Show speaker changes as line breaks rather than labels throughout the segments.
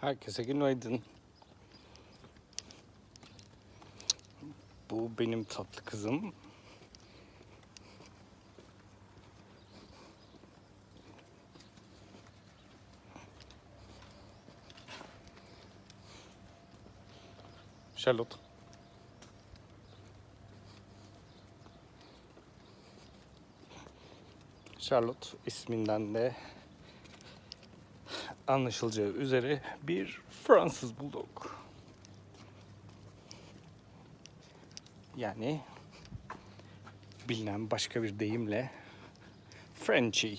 Herkese günaydın. Bu benim tatlı kızım. Charlotte. Charlotte isminden de anlaşılacağı üzere bir Fransız bulldog. Yani bilinen başka bir deyimle Frenchie.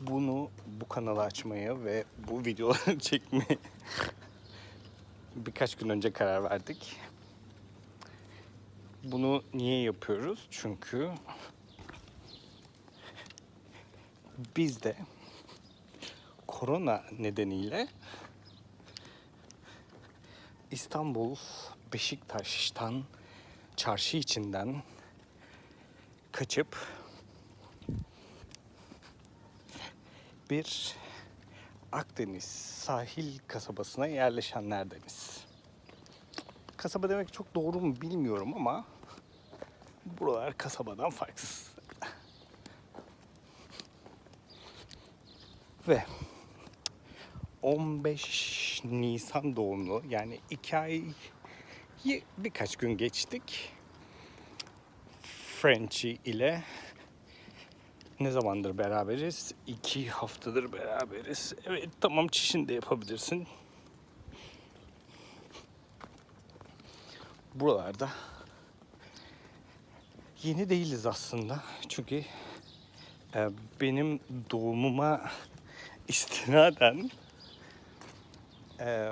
Bunu bu kanalı açmaya ve bu videoları çekmeye birkaç gün önce karar verdik. Bunu niye yapıyoruz? Çünkü biz de korona nedeniyle İstanbul Beşiktaş'tan çarşı içinden kaçıp bir Akdeniz sahil kasabasına yerleşenlerdeniz. Kasaba demek çok doğru mu bilmiyorum ama buralar kasabadan farksız. Ve 15 Nisan doğumlu yani iki ayı birkaç gün geçtik. Frenchie ile ne zamandır beraberiz? İki haftadır beraberiz. Evet tamam çişini de yapabilirsin. Buralarda yeni değiliz aslında. Çünkü e, benim doğumuma istinaden e,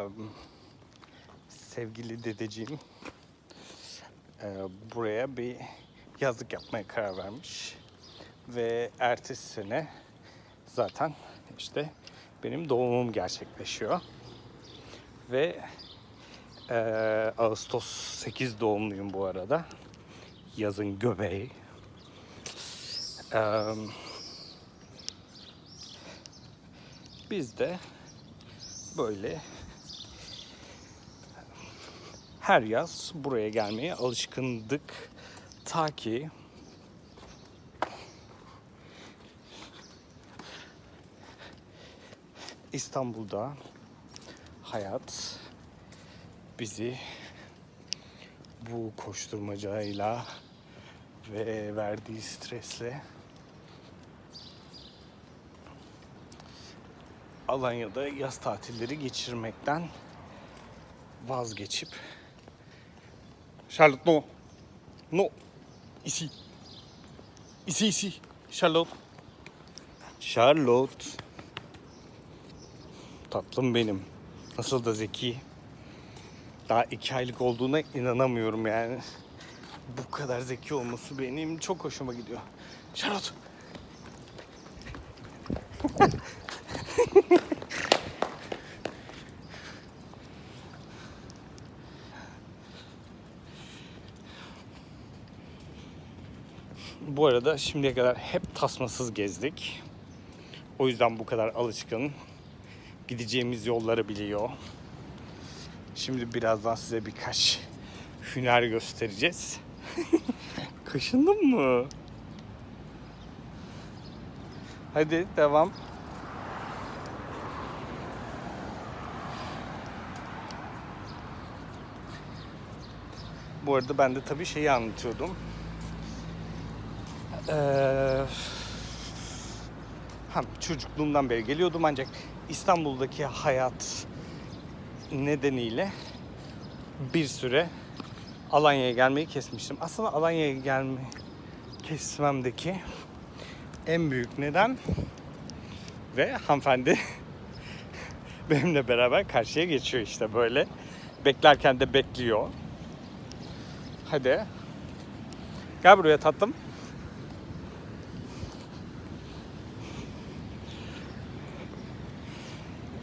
sevgili dedeciğim e, buraya bir yazlık yapmaya karar vermiş. Ve ertesi sene zaten işte benim doğumum gerçekleşiyor. Ve e, Ağustos 8 doğumluyum bu arada. Yazın göbeği. Eee Biz de böyle her yaz buraya gelmeye alışkındık. Ta ki İstanbul'da hayat bizi bu koşturmacayla ve verdiği stresle Alanya'da yaz tatilleri geçirmekten vazgeçip Charlotte no. No. Ici. Ici ici. Charlotte. Charlotte. Tatlım benim. Nasıl da zeki. Daha iki aylık olduğuna inanamıyorum yani. Bu kadar zeki olması benim çok hoşuma gidiyor. Charlotte. Bu arada şimdiye kadar hep tasmasız gezdik. O yüzden bu kadar alışkın. Gideceğimiz yolları biliyor. Şimdi birazdan size birkaç hüner göstereceğiz. Kaşındın mı? Hadi devam. Bu arada ben de tabii şeyi anlatıyordum. Ee, hem çocukluğumdan beri geliyordum ancak İstanbul'daki hayat nedeniyle bir süre Alanya'ya gelmeyi kesmiştim. Aslında Alanya'ya gelme kesmemdeki en büyük neden ve hanımefendi benimle beraber karşıya geçiyor işte böyle. Beklerken de bekliyor. Hadi. Gel buraya tatlım.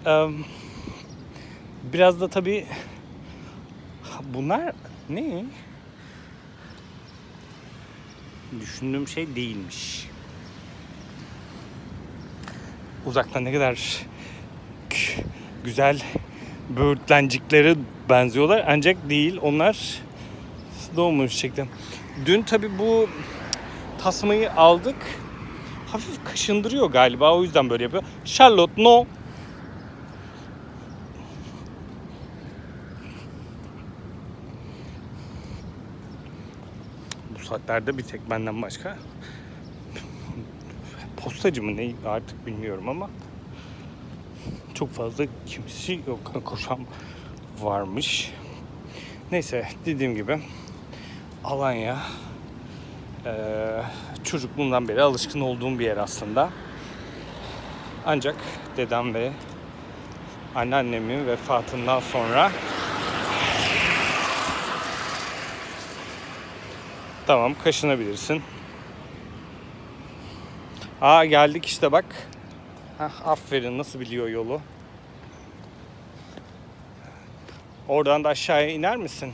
Eee, Biraz da tabii bunlar ne? Düşündüğüm şey değilmiş. uzaktan ne kadar güzel böğürtlenciklere benziyorlar. Ancak değil. Onlar doğmuş çektim. Dün tabi bu tasmayı aldık. Hafif kaşındırıyor galiba. O yüzden böyle yapıyor. Charlotte no. Bu saatlerde bir tek benden başka postacı mı ne artık bilmiyorum ama çok fazla kimisi yok koşan varmış. Neyse dediğim gibi Alanya eee çocukluğumdan beri alışkın olduğum bir yer aslında. Ancak dedem ve anneannemin vefatından sonra tamam kaşınabilirsin. Aa geldik işte bak. Hah, aferin nasıl biliyor yolu. Oradan da aşağıya iner misin?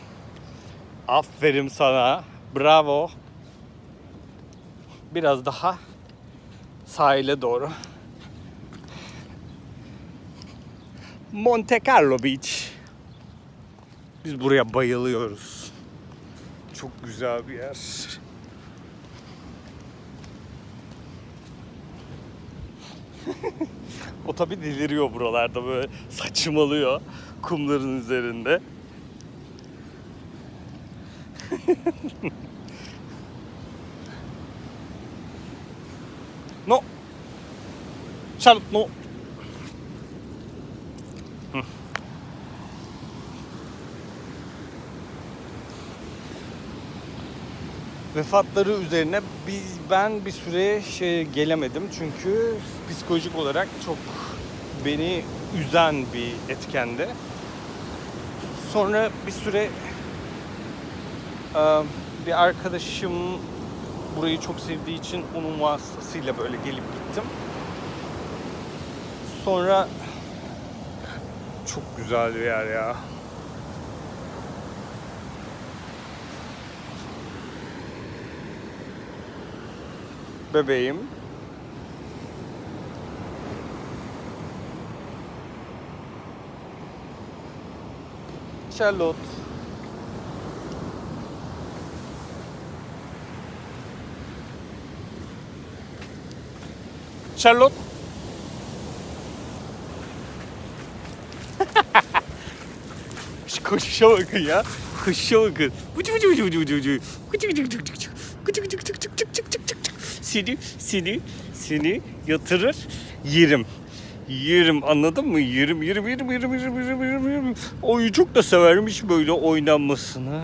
Aferin sana. Bravo. Biraz daha sahile doğru. Monte Carlo Beach. Biz buraya bayılıyoruz. Çok güzel bir yer. o tabi deliriyor buralarda böyle saçmalıyor kumların üzerinde. no. Charlotte no. Vefatları üzerine biz ben bir süre şey gelemedim çünkü psikolojik olarak çok beni üzen bir etkendi. Sonra bir süre bir arkadaşım burayı çok sevdiği için onun vasıtasıyla böyle gelip gittim. Sonra çok güzel bir yer ya. Bebeğim. Charlotte. Charlotte. Şu Koşuşa bakın ya. Koşuşa bakın. Bıcı bıcı bıcı bıcı bıcı bıcı. Bıcı bıcı bıcı bıcı Bıcı bıcı bıcı bıcı bıcı bıcı bıcı bıcı. Seni, seni, seni yatırır yerim. Yerim anladın mı? Yerim, yerim, yerim, yerim, yerim, yerim, yerim, yerim. Oyu da severmiş böyle oynanmasını.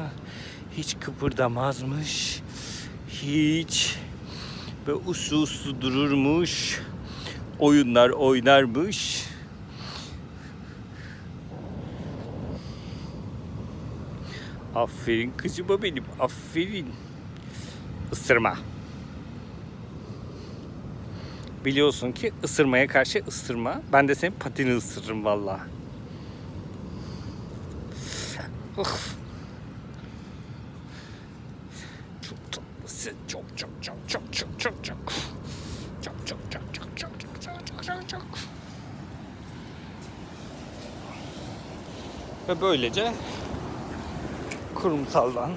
Hiç kıpırdamazmış. Hiç. Ve uslu uslu dururmuş. Oyunlar oynarmış. Aferin kızıma benim. Aferin. Isırma. Biliyorsun ki ısırmaya karşı ısırma. Ben de senin patini ısırırım valla. Çok tatlısın. Çok çok çok çok çok çok çok. Çok çok çok çok çok çok çok çok çok çok. Ve böylece kurumsaldan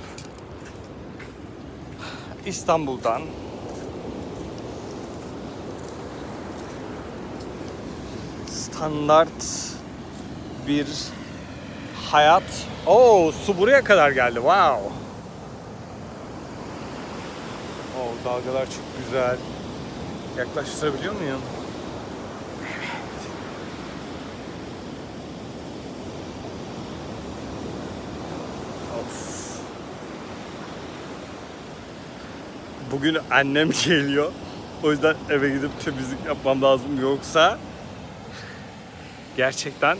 İstanbul'dan standart bir hayat. Oo su buraya kadar geldi. Wow. Oo dalgalar çok güzel. Yaklaştırabiliyor muyum? Evet. Of. Bugün annem geliyor. O yüzden eve gidip temizlik yapmam lazım. Yoksa gerçekten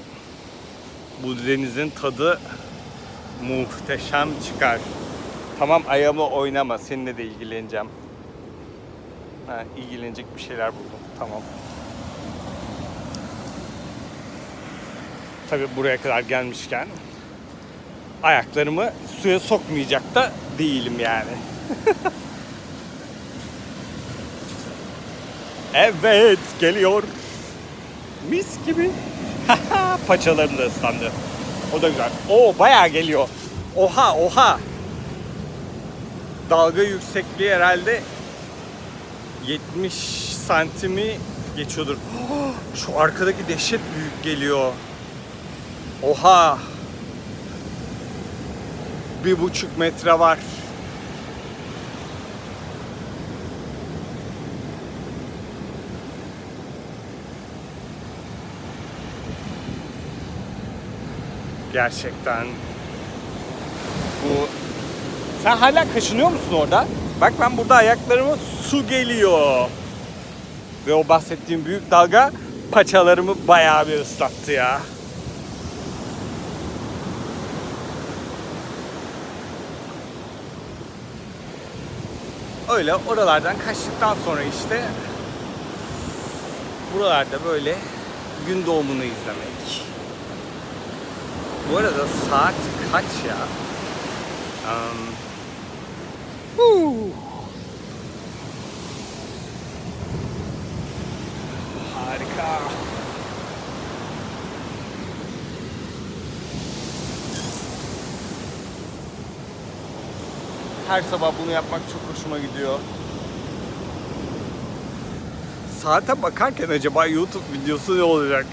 bu denizin tadı muhteşem çıkar. Tamam ayağımı oynama. Seninle de ilgileneceğim. Ha, ilgilenecek bir şeyler buldum. Tamam. Tabii buraya kadar gelmişken ayaklarımı suya sokmayacak da değilim yani. evet geliyor. Mis gibi. Paçalarım da ıslandı. O da güzel. Oo bayağı geliyor. Oha oha. Dalga yüksekliği herhalde 70 santimi geçiyordur. Şu arkadaki dehşet büyük geliyor. Oha. Bir buçuk metre var. Gerçekten. Bu sen hala kaşınıyor musun orada? Bak ben burada ayaklarıma su geliyor. Ve o bahsettiğim büyük dalga paçalarımı bayağı bir ıslattı ya. Öyle oralardan kaçtıktan sonra işte buralarda böyle gün doğumunu izlemek. Bu arada saat kaç ya? Um. Harika. Her sabah bunu yapmak çok hoşuma gidiyor. Saate bakarken acaba YouTube videosu ne olacak?